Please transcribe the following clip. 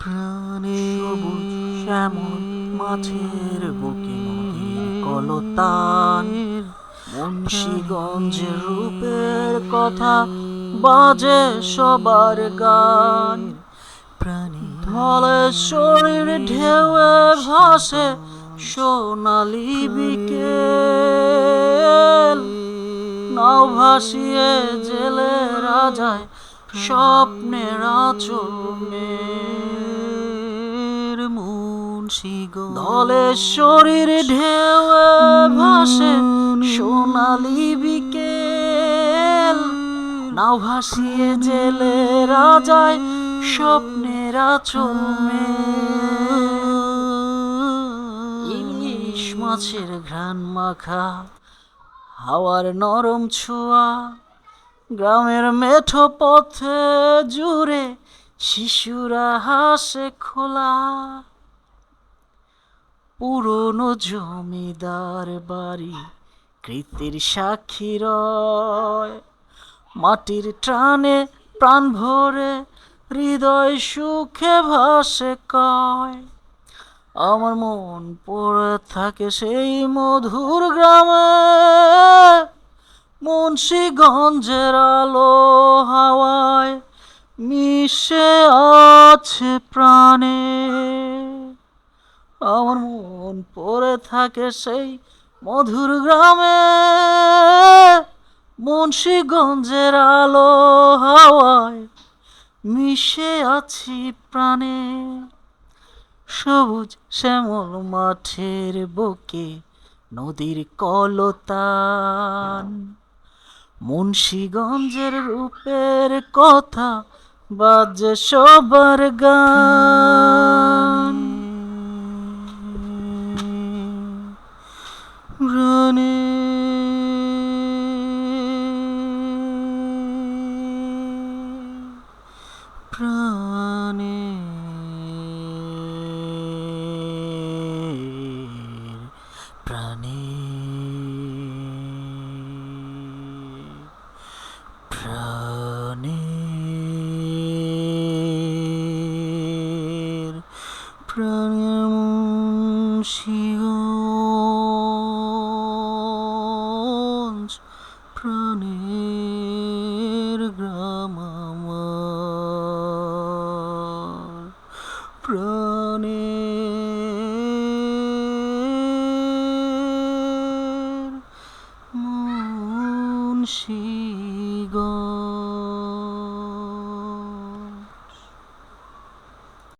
প্রাণে শ্যামল মাঠের বুকে নদীর কলতান। মুন্সিগঞ্জের রূপের কথা বাজে সবার গান। প্রাণী ধলেশ্বরীর ঢেউয়ে ভাসে সোনালি বিকেল। নাও ভাসিয়ে জেলে রাজায় স্বপ্নের আচরণের মুন্সিগঞ্জ শরীর ঢেউয়ে ভাসে, সোনালি বিকেল। নাও ভাসিয়ে জেলে রাজায় স্বপ্নের আচরণে ইলিশ মাছের ঘ্রাণ মাখা, হাওয়ার নরম ছোঁয়া। গ্রামের মেঠো পথে জুড়ে শিশুরা হাসে খোলা। পুরনো জমিদার বাড়ি, কৃতির সাক্ষী রয় মাটির টানে প্রাণ ভরে হৃদয় সুখে ভাসে কয়। আমার মন পড়ে থাকে সেই মধুর গ্রামে, মুন্সিগঞ্জের আলো হাওয়ায় মিশে আছে প্রাণে। আমার মন পড়ে থাকে সেই মধুর গ্রামে। মুন্সিগঞ্জের আলো হাওয়ায় মিশে আছি প্রাণে। সবুজ শ্যামল মাঠের বুকে নদীর কলতান। মুন্সিগঞ্জের রূপের কথা বাজে সবার গান। রানে প্রাণে প্রাণে প্রাণে প্রাণে প্রাণের গ্রাম আমার। প্রাণের মুন্সিগণ